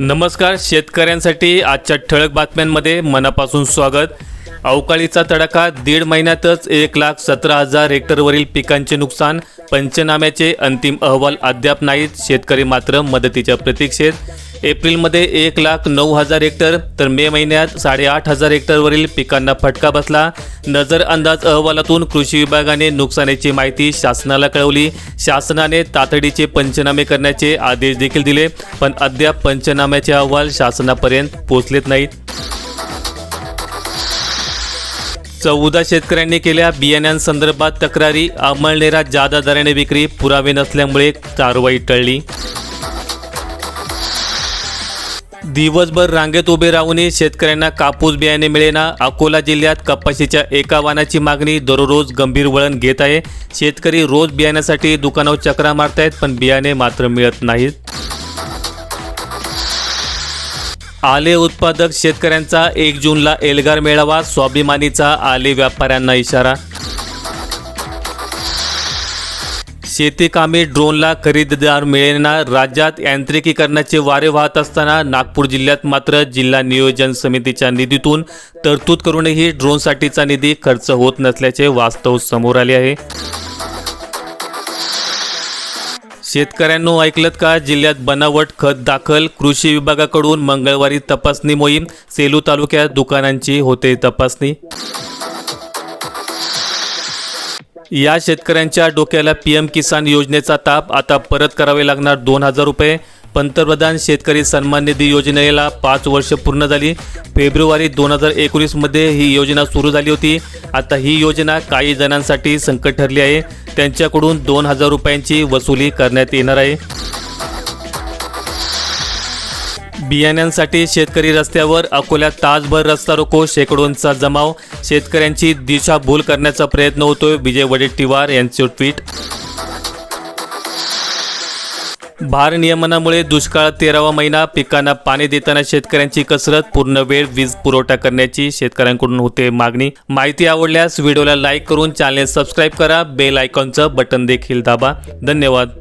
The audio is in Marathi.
नमस्कार शेतकऱ्यांसाठी आजच्या ठळक बातम्यांमध्ये मनापासून स्वागत. अवकाळीचा तडाखा दीड महिन्यातच एक लाख सतरा हजार हेक्टरवरील पिकांचे नुकसान पंचनाम्याचे अंतिम अहवाल अद्याप नाहीत. शेतकरी मात्र मदतीच्या प्रतीक्षेत. एप्रिलमध्ये एक लाख नऊ हजार हेक्टर तर मे महिन्यात साडेआठ हजार हेक्टरवरील पिकांना फटका बसला. नजर अंदाज अहवालातून कृषी विभागाने नुकसानीची माहिती शासनाला कळवली. शासनाने तातडीचे पंचनामे करण्याचे आदेश देखील दिले पण अद्याप पंचनाम्याचे अहवाल शासनापर्यंत पोहोचलेत नाहीत. चौदा शेतकऱ्यांनी केल्या बियाण्यांसंदर्भात तक्रारी. अमळनेरा जादा दराने विक्री पुरावे नसल्यामुळे कारवाई टळली. दिवसभर रांगेत उभे राहूनही शेतकऱ्यांना कापूस बियाणे मिळेना. अकोला जिल्ह्यात कपाशीच्या एका वाणाची मागणी दररोज गंभीर वळण घेत आहे. शेतकरी रोज बियाण्यासाठी दुकानावर चक्रा मारतायत पण बियाणे मात्र मिळत नाहीत. आले उत्पादक शेतकऱ्यांचा एक जूनला एल्गार मेळावा स्वाभिमानीचा आले व्यापाऱ्यांना इशारा शेती कामे ड्रोनला खरेदीदार मिळेना. राज्यात यांत्रिकीकरणाचे वारे वाहत असताना नागपूर जिल्ह्यात मात्र जिल्हा नियोजन समितीच्या निधीतून तरतूद करूनही ड्रोनसाठीचा निधी खर्च होत नसल्याचे वास्तव समोर आले आहे. शेतकऱ्यांनो ऐकलत का? जिल्ह्यात बनावट खत दाखल कृषी विभागाकडून मंगळवारी तपासणी मोहीम सेलू तालुक्यात दुकानांची होते तपासणी. या शेतकऱ्यांच्या डोक्याला पीएम किसान योजनेचा ताप आता परत करावे लागणार दोन हजार रुपये. पंतप्रधान शेतकरी सन्मान निधी योजनेला पाच वर्ष पूर्ण झाली. फेब्रुवारी दोन हजार एकोणीसमध्ये ही योजना सुरू झाली होती. आता ही योजना काही जणांसाठी संकट ठरली आहे. त्यांच्याकडून दोन हजार रुपयांची वसुली करण्यात येणार आहे. बियाण्यांसाठी शेतकरी रस्त्यावर अकोल्यात तासभर रस्ता रोको शेकडोंचा जमाव. शेतकऱ्यांची दिशाभूल करण्याचा प्रयत्न होतोय विजय वडेट्टीवार यांचे ट्विट. भार नियमनामुळे दुष्काळ तेरावा महिना पिकांना पाणी देताना शेतकऱ्यांची कसरत पूर्ण वेळ वीज पुरवठा करण्याची शेतकऱ्यांकडून होते मागणी. माहिती आवडल्यास व्हिडिओला लाईक करून चॅनल सबस्क्राईब करा बेल आयकॉनचं बटन देखील दाबा. धन्यवाद.